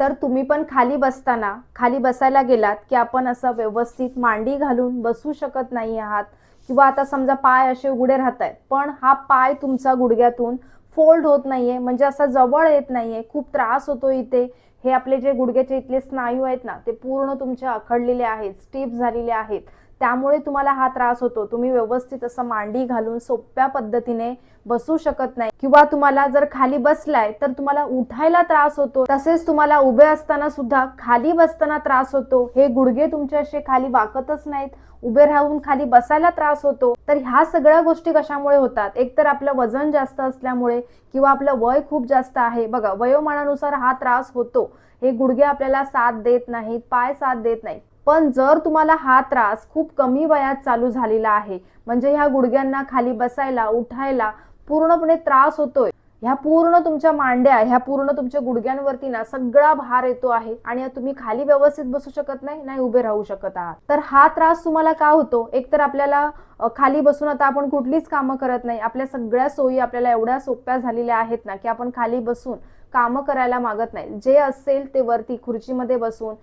तर तुम्ही पण खाली बसताना खाली बसायला गेलात की आपण असं व्यवस्थित मांडी घालून बसू शकत नाही आहात किंवा आता समजा पाय असे उघडे राहत आहेत पण हा पाय तुमचा गुडघ्यातून फोल्ड होत नाहीये म्हणजे असा जवळ येत नाहीये खूप त्रास होतो इथे. हे आपले जे गुडघ्याचे इथले स्नायू आहेत ना ते पूर्ण तुमचे आखडलेले आहेत स्टीप झालेले आहेत. त्यामुळे तुम्हाला हा त्रास होतो. तुम्ही व्यवस्थित असं मांडी घालून सोप्या पद्धतीने बसू शकत नाही. किंवा तुम्हाला जर खाली बसलाय तर तुम्हाला उठायला त्रास होतो. तसेच तुम्हाला उभे असताना सुद्धा खाली बसताना त्रास होतो. हे गुडघे तुमचे असे खाली वाकतच नाहीत. उभे राहून खाली बसायला त्रास होतो. तर ह्या सगळ्या गोष्टी कशामुळे होतात? एक तर आपलं वजन जास्त असल्यामुळे किंवा आपलं वय खूप जास्त आहे. बघा वयोमानानुसार हा त्रास होतो. हे गुडघे आपल्याला साथ देत नाहीत पाय साथ देत नाहीत. पण जर तुम्हाला हा त्रास खूप कमी वयात चालू झालेला आहे म्हणजे ह्या गुडघ्यांना खाली बसायला उठायला पूर्णपणे त्रास होतोय ह्या पूर्ण तुमच्या मांड्या ह्या पूर्ण तुमच्या गुडघ्यांवरती ना सगळा भार येतो आहे आणि तुम्ही खाली व्यवस्थित बसू शकत नाही नाही उभे राहू शकत आहात. तर हा त्रास तुम्हाला का होतो? एक तर आपल्याला खाली बसून आता आपण कुठलीच कामं करत नाही. आपल्या सगळ्या सोयी आपल्याला एवढ्या सोप्या झालेल्या आहेत ना की आपण खाली बसून कामं करायला मागत नाही. जे असेल ते वरती खुर्चीमध्ये बसून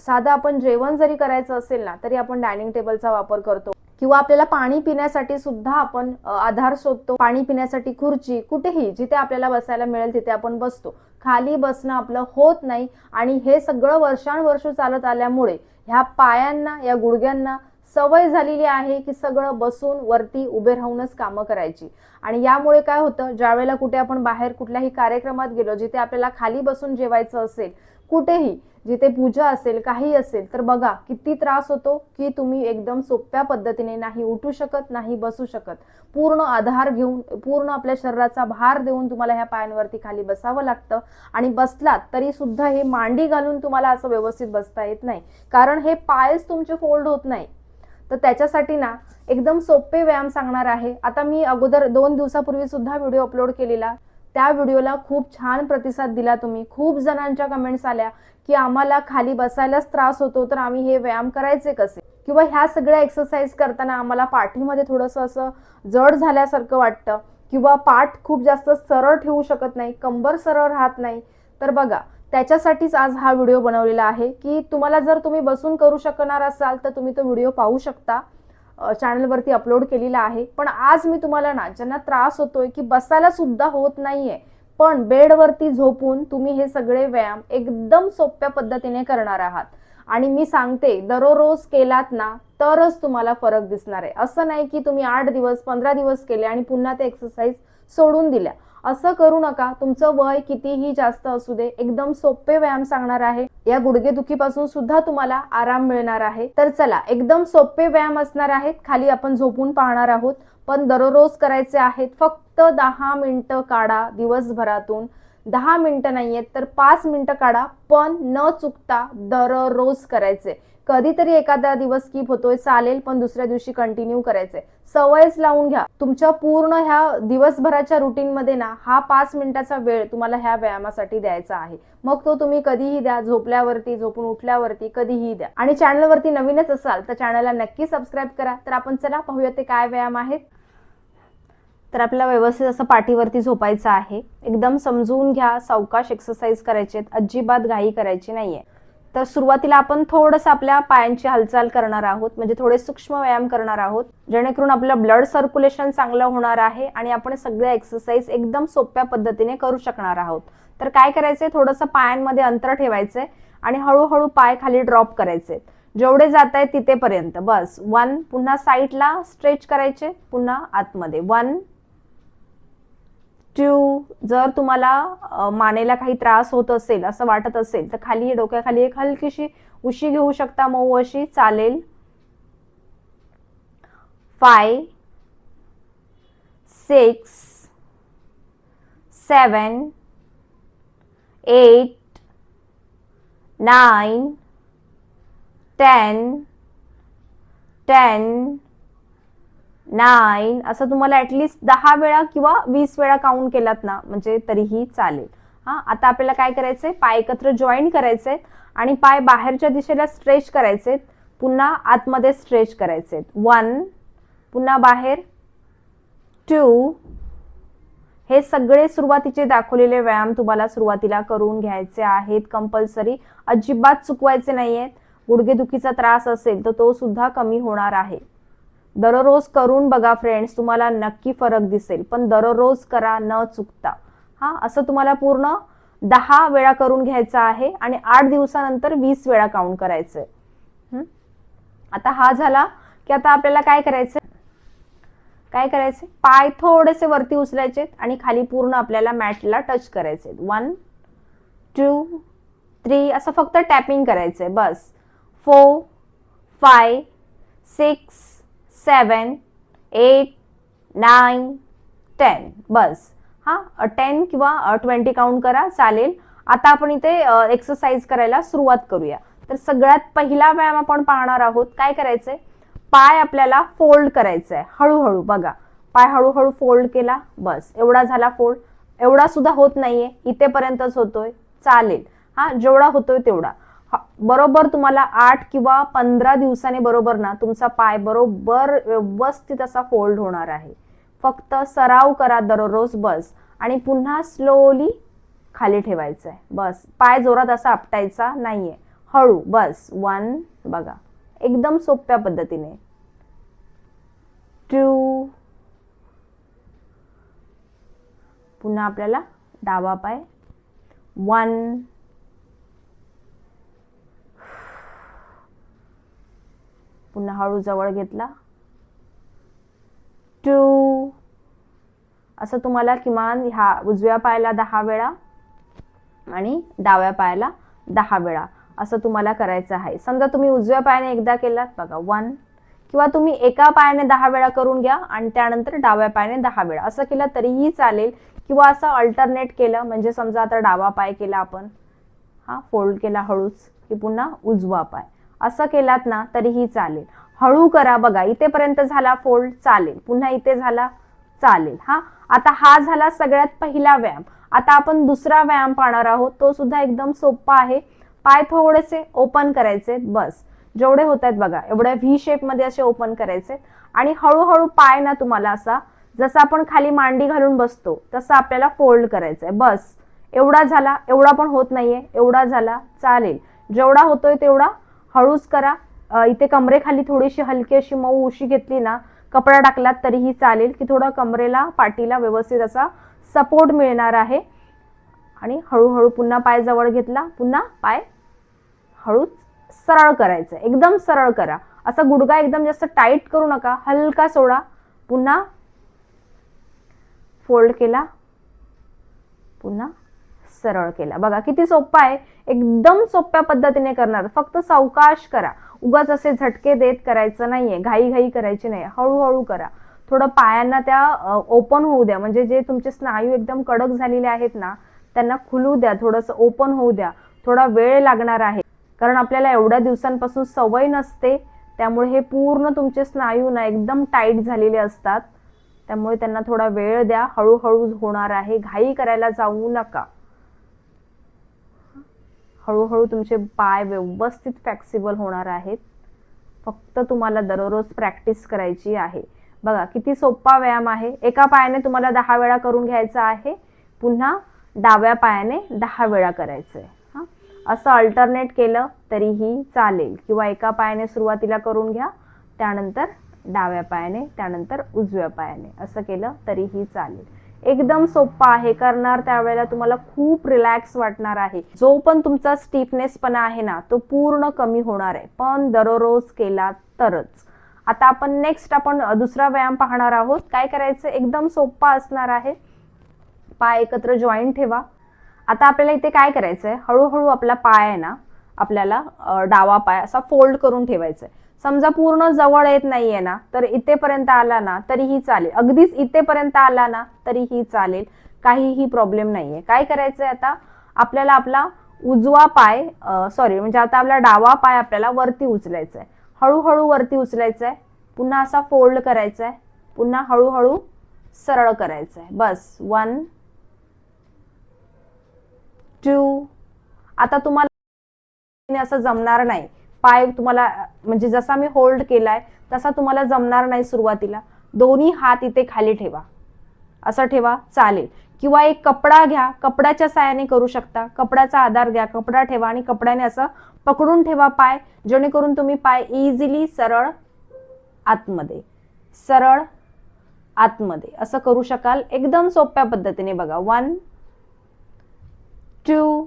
साधं आपण जेवण जरी करायचं असेल ना तरी आपण डायनिंग टेबलचा वापर करतो. किंवा आपल्याला पाणी पिण्यासाठी सुद्धा आपण आधार शोधतो. पाणी पिण्यासाठी खुर्ची कुठेही जिथे आपल्याला बसायला मिळेल तिथे आपण बसतो. खाली बसणं आपलं होत नाही आणि हे सगळं वर्षानुवर्ष चालत आल्यामुळे ह्या पायांना या गुडघ्यांना सवय झालेली आहे की सगळं बसून वरती उभे राहूनच कामं करायची. आणि यामुळे काय होतं ज्यावेळेला कुठे आपण बाहेर कुठल्याही कार्यक्रमात गेलो जिथे आपल्याला खाली बसून जेवायचं असेल कुठेही जिथे पूजा असेल काही असेल तर बघा किती त्रास होतो की तुम्ही एकदम सोप्या पद्धतीने नाही उठू शकत नाही बसू शकत. पूर्ण आधार घेऊन पूर्ण आपल्या शरीराचा भार देऊन तुम्हाला ह्या पायांवरती खाली बसावं लागतं. आणि बसलात तरी सुद्धा हे मांडी घालून तुम्हाला असं व्यवस्थित बसता येत नाही. कारण हे पायच तुमचे फोल्ड होत नाही. तर त्याच्यासाठी ना एकदम सोपे व्यायाम सांगणार आहे. आता मी अगोदर दोन दिवसापूर्वी सुद्धा व्हिडिओ अपलोड केलेला. त्या व्हिडिओला खूप छान प्रतिसाद दिला तुम्ही. खूप जणांच्या कमेंट्स आल्या की आम्हाला खाली बसायलाच त्रास होतो तर आम्ही हे व्यायाम करायचे कसे? किंवा ह्या सगळ्या एक्सरसाइज करताना आम्हाला पाठीमध्ये थोडंसं असं जड झाल्यासारखं वाटतं. किंवा पाठ खूप जास्त सरळ ठेवू शकत नाही कंबर सरळ राहत नाही. तर बघा त्याच्यासाठीच आज हा व्हिडिओ बनवलेला आहे की तुम्हाला जर तुम्ही बसून करू शकणार असाल तर तुम्ही तो व्हिडिओ पाहू शकता. चॅनलवरती अपलोड केलेला आहे. पण आज मी तुम्हाला ना ज्यांना त्रास होतोय की बसायला सुद्धा होत नाहीये पण बेडवरती झोपून तुम्ही हे सगळे व्यायाम एकदम सोप्या पद्धतीने करणार आहात. आणि मी सांगते दररोज केलात ना तरच तुम्हाला फरक दिसणार आहे. असं नाही की तुम्ही आठ दिवस पंधरा दिवस केले आणि पुन्हा ते एक्सरसाइज सोडून दिल्या. असं करू नका. तुमचं वय कितीही जास्त असू दे एकदम सोपे व्यायाम सांगणार आहे. या गुडघेदुखीपासून सुद्धा तुम्हाला आराम मिळणार आहे. तर चला एकदम सोपे व्यायाम असणार आहेत. खाली आपण झोपून पाहणार आहोत. पण दररोज करायचे आहेत फक्त दहा मिनिटं काढा दिवसभरातून. दहा मिनिटं नाहीयेत तर पाच मिनिटं काढा. पण न चुकता दररोज करायचे. कधीतरी एखादा दिवस स्किप होतोय चालेल पण दुसऱ्या दिवशी कंटिन्यू करायचे. सवयच लावून घ्या. तुमच्या पूर्ण ह्या दिवसभराच्या रुटीन मध्ये ना हा पाच मिनिटाचा वेळ तुम्हाला ह्या व्यायामासाठी द्यायचा आहे. मग तो तुम्ही कधीही द्या झोपल्यावरती झोपून उठल्यावरती कधीही द्या. आणि चॅनलवरती नवीनच असाल तर चॅनलला नक्की सबस्क्राईब करा. तर आपण चला पाहूया ते काय व्यायाम आहेत. तर आपल्याला व्यवस्थित असं पाठीवरती झोपायचं आहे. एकदम समजून घ्या सावकाश एक्सरसाइज करायचे अजिबात घाई करायची नाहीये. तर सुरुवातीला आपण थोडंसं आपल्या पायांची हालचाल करणार आहोत म्हणजे थोडे सूक्ष्म व्यायाम करणार आहोत जेणेकरून आपलं ब्लड सर्क्युलेशन चांगलं होणार आहे आणि आपण सगळ्या एक्सरसाइज एकदम सोप्या पद्धतीने करू शकणार आहोत. तर काय करायचंय? थोडंसं पायांमध्ये अंतर ठेवायचंय आणि हळूहळू पाय खाली ड्रॉप करायचे जेवढे जात आहेत तिथेपर्यंत. बस. वन पुन्हा साईडला स्ट्रेच करायचे पुन्हा आतमध्ये. वन टू जर तुम्हाला मानेला काही त्रास होत असेल असं वाटत असेल तर खाली डोक्याखाली एक हलकीशी उशी घेऊ शकता. मऊ अशी चालेल. Five six seven eight nine ten ten nine असं तुम्हाला ऍटलिस्ट दहा वेळा किंवा वीस वेळा काउंट केलात ना म्हणजे तरीही चालेल. हा आता आपल्याला काय करायचंय? पाय एकत्र जॉईन करायचे आणि पाय बाहेरच्या दिशेला स्ट्रेच करायचे पुन्हा आतमध्ये स्ट्रेच करायचे वन पुन्हा बाहेर. टू हे सगळे सुरुवातीचे दाखवलेले व्यायाम तुम्हाला सुरुवातीला करून घ्यायचे आहेत कंपल्सरी अजिबात चुकवायचे नाही आहेत गुडघेदुखीचा त्रास असेल तर तो सुद्धा कमी होणार आहे. दररोज करून बघा फ्रेंड्स तुम्हाला नक्की फरक दिसेल. पण दररोज करा न चुकता. हा असं तुम्हाला पूर्ण दहा वेळा करून घ्यायचं आहे आणि आठ दिवसानंतर वीस वेळा काउंट करायचंय. आता हा झाला की आता आपल्याला काय करायचं काय करायचे पाय थोडेसे वरती उचलायचे आणि खाली पूर्ण आपल्याला मॅटला टच करायचे वन टू थ्री असं फक्त टॅपिंग करायचंय. बस. Four five six seven eight nine ten बस. हां टेन किंवा ट्वेंटी काउंट करा चालेल. आता आपण इथे एक्सरसाइज करायला सुरुवात करूया. तर सगळ्यात पहिला व्यायाम आपण पाहणार आहोत काय करायचंय? पाय आपल्याला फोल्ड करायचा आहे हळूहळू बघा. पाय हळूहळू फोल्ड केला बस. एवढा झाला फोल्ड एवढा सुद्धा होत नाहीये. इथेपर्यंतच होतोय. चालेल. हा जेवढा होतोय तेवढा. बरोबर तुम्हाला आठ किंवा पंधरा दिवसाने बरोबर ना तुमचा पाय बरोबर व्यवस्थित असा फोल्ड होणार आहे. फक्त सराव करा दररोज बस आणि पुन्हा स्लोली खाली ठेवायचं आहे बस. पाय जोरात असा आपटायचा नाहीये. हळू बस. वन बघा. एकदम सोप्या पद्धतीने. टू पुन्हा आपल्याला डावा पाय. वन पुन्हा हळू जवळ घेतला. टू. असं तुम्हाला किमान ह्या उजव्या पायाला दहा वेळा आणि डाव्या पायाला दहा वेळा असं तुम्हाला करायचं आहे. समजा तुम्ही उजव्या पायाने एकदा केलात बघा वन किंवा तुम्ही एका पायाने दहा वेळा करून घ्या आणि त्यानंतर डाव्या पायाने दहा वेळा. असं केलं तरीही चालेल. किंवा असं अल्टरनेट केलं म्हणजे समजा आता डावा पाय केला आपण हा फोल्ड केला हळूच की पुन्हा उजवा पाय. असं केलात ना तरीही चालेल. हळू करा बघा इथेपर्यंत झाला फोल्ड चालेल. पुन्हा इथे झाला चालेल. हा? आता हा झाला सगळ्यात पहिला व्यायाम. आता आपण दुसरा व्यायाम पाहणार आहोत. तो सुद्धा एकदम सोपा आहे. पाय थोडेसे ओपन करायचे बस. जेवढे होत आहेत बघा एवढ्या व्ही शेपमध्ये असे ओपन करायचे. आणि हळूहळू पाय ना तुम्हाला असा जसं आपण खाली मांडी घालून बसतो तसं आपल्याला फोल्ड करायचंय. बस. एवढा झाला एवढा पण होत नाहीये. एवढा झाला चालेल. जेवढा होतोय तेवढा हळूच करा. इथे कमरेखाली थोडीशी हलकी अशी मऊ उशी घेतली ना कपडा टाकलात तरीही चालेल की थोडं कमरेला पाठीला व्यवस्थित असा सपोर्ट मिळणार आहे. आणि हळूहळू पुन्हा पाय जवळ घेतला. पुन्हा पाय हळूच सरळ करायचं. एकदम सरळ करा. असा गुडगा एकदम जास्त टाईट करू नका. हलका सोडा. पुन्हा फोल्ड केला. पुन्हा सरळ केला. बघा किती सोपा आहे. एकदम सोप्या पद्धतीने करणार. फक्त सावकाश करा. उगाच असे झटके देत करायचं नाहीये. घाई घाई करायची नाही हळूहळू करा. थोडं पायांना त्या ओपन होऊ द्या. म्हणजे जे तुमचे स्नायू एकदम कडक झालेले आहेत ना त्यांना खुलू द्या. थोडंसं ओपन होऊ द्या. थोडा वेळ लागणार आहे. कारण आपल्याला एवढ्या दिवसांपासून सवय नसते. त्यामुळे हे पूर्ण तुमचे स्नायू ना एकदम टाईट झालेले असतात. त्यामुळे त्यांना थोडा वेळ द्या. हळूहळू होणार आहे. घाई करायला जाऊ नका. हळूहळू तुमचे पाय व्यवस्थित फ्लेक्सिबल होणार आहेत. फक्त तुम्हाला दररोज प्रॅक्टिस करायची आहे. बघा किती सोपा व्यायाम आहे. एका पायाने तुम्हाला दहा वेळा करून घ्यायचा आहे. पुन्हा डाव्या पायाने दहा वेळा करायचं आहे. हां? असं अल्टरनेट केलं तरीही चालेल. किंवा एका पायाने सुरुवातीला करून घ्या त्यानंतर डाव्या पायाने त्यानंतर उजव्या पायाने. असं केलं तरीही चालेल. एकदम सोपा आहे. करणार त्यावेळेला तुम्हाला खूप रिलॅक्स वाटणार आहे. जो पण तुमचा स्टिफनेसपणा आहे ना तो पूर्ण कमी होणार आहे. पण दररोज केला तरच. आता आपण नेक्स्ट आपण दुसरा व्यायाम पाहणार आहोत. काय करायचं? एकदम सोपा असणार आहे. पाय एकत्र जॉईंट ठेवा. आता आपल्याला इथे काय करायचं आहे हळूहळू आपला पाय आहे ना आपल्याला डावा पाय असा फोल्ड करून ठेवायचा आहे समजा पूर्ण जवळ येत नाहीये ना तर इथेपर्यंत आला ना तरीही चालेल. अगदीच इथेपर्यंत आला ना तरीही चालेल. काहीही प्रॉब्लेम नाहीये. काय करायचंय आता? आपल्याला आपला उजवा पाय सॉरी म्हणजे आता आपला डावा पाय आपल्याला वरती उचलायचा आहे हळूहळू वरती उचलायचा आहे पुन्हा असा फोल्ड करायचा आहे पुन्हा हळूहळू सरळ करायचं आहे बस. वन टू आता तुम्हाला असं जमणार नाही. पाय तुम्हाला म्हणजे जसा मी होल्ड केलाय तसा तुम्हाला जमणार नाही सुरुवातीला. दोन्ही हात इथे खाली ठेवा. असं ठेवा चालेल. किंवा एक कपडा घ्या कपड्याच्या साहाय्याने करू शकता. कपड्याचा आधार घ्या कपडा ठेवा आणि कपड्याने असं पकडून ठेवा पाय जेणेकरून तुम्ही पाय इझिली सरळ आतमध्ये सरळ आतमध्ये. असं करू शकाल. एकदम सोप्या पद्धतीने बघा. One two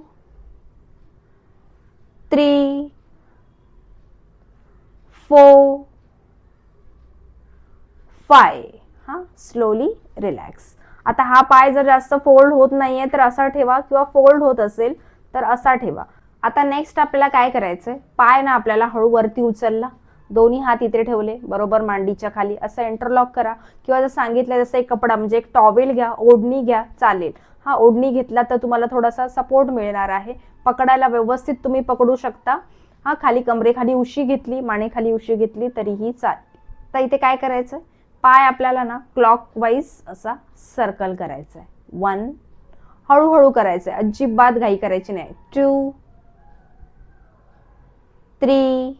three four, five हा स्लोली रिलॅक्स आता हा पाय जर जास्त फोल्ड होत नाहीये तर असा ठेवा किंवा फोल्ड होत असेल तर असा ठेवा. आता नेक्स्ट आपल्याला काय करायचंय? पाय ना आपल्याला हळू वरती उचलला. दोन्ही हात इथे ठेवले बरोबर मांडीच्या खाली. असं इंटरलॉक करा. किंवा जर सांगितलं जसं एक कपडा म्हणजे एक टॉवेल घ्या ओढणी घ्या चालेल. हा ओढणी घेतला तर तुम्हाला थोडासा सपोर्ट मिळणार आहे. पकडायला व्यवस्थित तुम्ही पकडू शकता. हा खाली कमरेखाली उशी घेतली मानेखाली उशी घेतली तरीही चालेल तर इथे काय करायचं पाय आपल्याला ना क्लॉक वाईज असा सर्कल करायचा आहे वन हळूहळू करायचं आहे अजिबात घाई करायची नाही. टू थ्री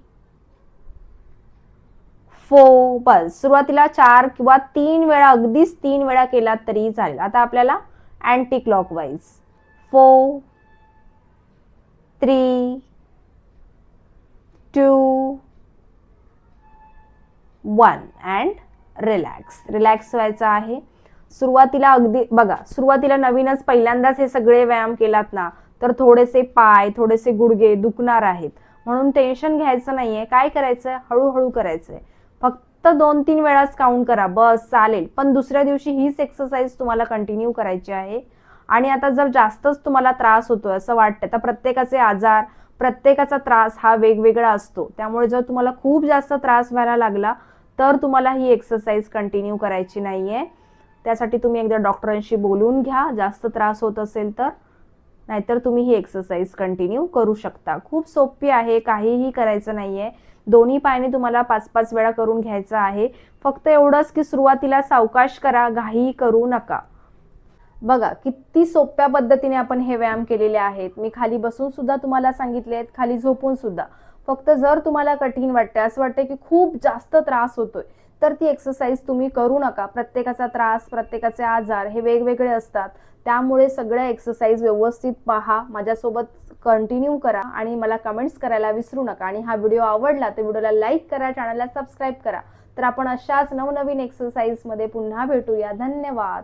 फो बस. सुरुवातीला चार किंवा तीन वेळा अगदीच तीन वेळा केला तरी चालेल. आता आपल्याला anti clockwise four three two one and relax relax व्हायचं आहे. सुरुवातीला अगदी बघा सुरुवातीला नवीनच पहिल्यांदाच हे सगळे व्यायाम केलात ना तर थोडेसे पाय थोडेसे गुडघे दुखणार आहेत. म्हणून टेन्शन घ्यायचं नाहीये. काय करायचंय? हळूहळू करायचंय. फक्त दोन तीन वेळाच काउंट करा. बस चालेल. पण दुसऱ्या दिवशी हीच एक्सरसाइज तुम्हाला कंटिन्यू करायची आहे. आणि आता जर जास्तच तुम्हाला त्रास होतोय असं वाटतं तर प्रत्येकाचे आजार प्रत्येकाचा त्रास हा वेगवेगळा असतो. त्यामुळे जर तुम्हाला खूप जास्त त्रास व्हायला लागला तर तुम्हाला ही एक्सरसाइज कंटिन्यू करायची नाही आहे त्यासाठी तुम्ही एकदा डॉक्टरांशी बोलून घ्या. जास्त त्रास होत असेल तर नाहीतर तुम्ही ही एक्सरसाइज कंटिन्यू करू शकता. खूप सोपी आहे काहीही करायचं नाही आहे दोन्ही पायाने तुम्हाला पाच पाच वेळा करून घ्यायचं आहे. फक्त एवढंच की सुरुवातीला सावकाश करा घाई करू नका. बघा किती सोप्या पद्धतीने आपण हे व्यायाम केलेले आहेत. मी खाली बसून सुद्धा तुम्हाला सांगितले आहेत खाली झोपून सुद्धा. फक्त जर तुम्हाला कठीण वाटतं असं वाटतं की खूप जास्त त्रास होतोय तर ती एक्सरसाइज तुम्ही करू नका. प्रत्येकाचा त्रास प्रत्येकाचे आजार हे वेगवेगळे असतात. त्यामुळे सगळ्या एक्सरसाइज व्यवस्थित पहा. माझ्यासोबत कंटिन्यू करा आणि मला कमेंट्स करायला विसरू नका. आणि हा व्हिडिओ आवडला तर व्हिडिओला लाईक करा चॅनलला सबस्क्राईब करा. तर आपण अशाच नवनवीन एक्सरसाइजमध्ये पुन्हा भेटूया. धन्यवाद.